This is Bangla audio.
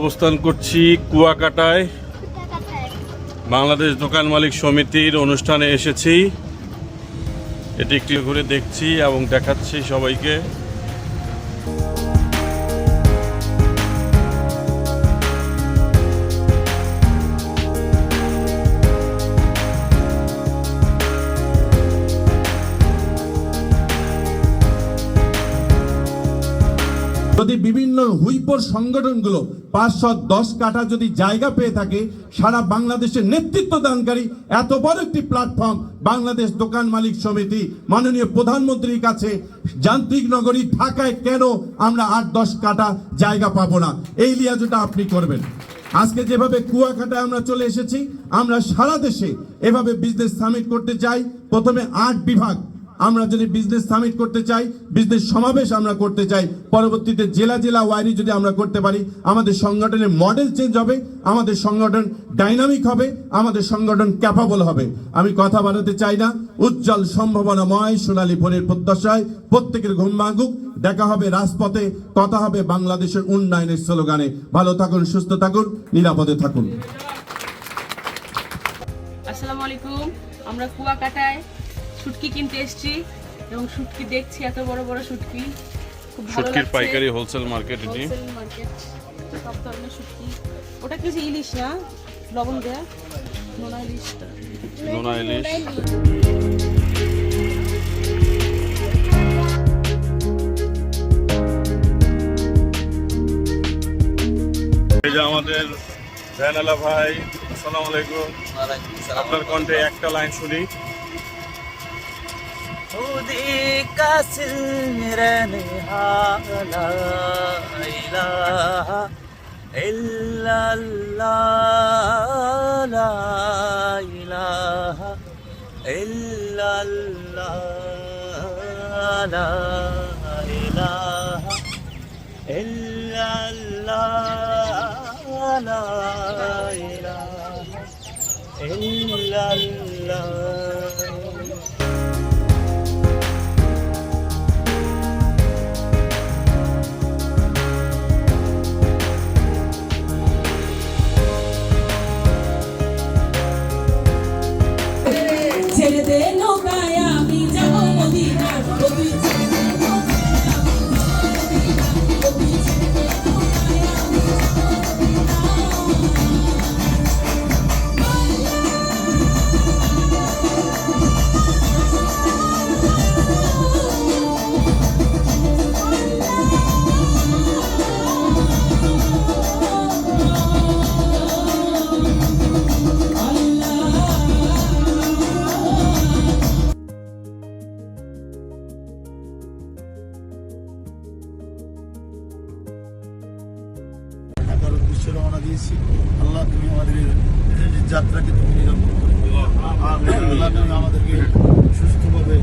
অবস্থান করছি কুয়াকাটায়। বাংলাদেশ দোকান মালিক সমিতির অনুষ্ঠানে এসেছি। এটি একটি ঘুরে দেখছি এবং দেখাচ্ছি সবাইকে। যদি বিভিন্ন হুইপোর সংগঠনগুলো পাঁচশো দশ কাঠা যদি জায়গা পেয়ে থাকে, সারা বাংলাদেশের নেতৃত্ব দানকারী, এত বড় একটি প্ল্যাটফর্ম বাংলাদেশ দোকান মালিক সমিতি, মাননীয় প্রধানমন্ত্রীর কাছে যান্ত্রিক নগরী ঢাকায় কেন আমরা আট দশ কাটা জায়গা পাবো না? এই লিয়াজোটা আপনি করবেন। আজকে যেভাবে কুয়াকাটায় আমরা চলে এসেছি, আমরা সারা দেশে এভাবে বিজনেস সামিট করতে চাই প্রথমে আট বিভাগ আমরা যদি বিজনেস সামিট করতে চাই বিজনেস সমাবেশ আমরা করতে চাই, পরবর্তীতে জেলা জেলা ওয়ারি যদি আমরা করতে পারি, আমাদের সংগঠনের মডেল চেঞ্জ হবে, আমাদের সংগঠন ডাইনামিক হবে, আমাদের সংগঠন ক্যাপাবল হবে। আমি কথা বাড়াতে চাই না, উজ্জ্বল সম্ভাবনাময় সোনালী ভোরের প্রত্যাশায় প্রত্যেকের ঘুম ভাঙুক, দেখা হবে রাজপথে, কথা হবে বাংলাদেশের উন্নয়নের স্লোগানে। ভালো থাকুন, সুস্থ থাকুন, নিরাপদে থাকুন। আসসালামু আলাইকুম, আমরা কুয়াকাটায় শুটকি কিনতে এসেছি এবং শুটকি দেখছি এত বড় বড় শুটকি। খুব ভালো শুটকির পাইকারি হোলসেল মার্কেট এটি সব ধরনের শুটকি। ওটা কি ইলিশ না? লবণ দেয়া? নোনা ইলিশটা নোনা ইলিশ। এই যে আমাদের ভ্যানালা ভাই আসসালামু আলাইকুম। আপনার কণ্ঠে একটা লাইন শুনি। खुदी का सिर निहाला इलाहा इल्लल्लाह ला इलाहा इल्लल्लाह ला इलाहा इल्लल्लाह ला इलाहा इल्लल्लाह উদ্দেশ্যে রওনা দিয়েছি। আল্লাহ তুমি আমাদের যাত্রাকে তুমি নিরাপদ করে। আল্লাহ তুমি আমাদেরকে সুস্থভাবে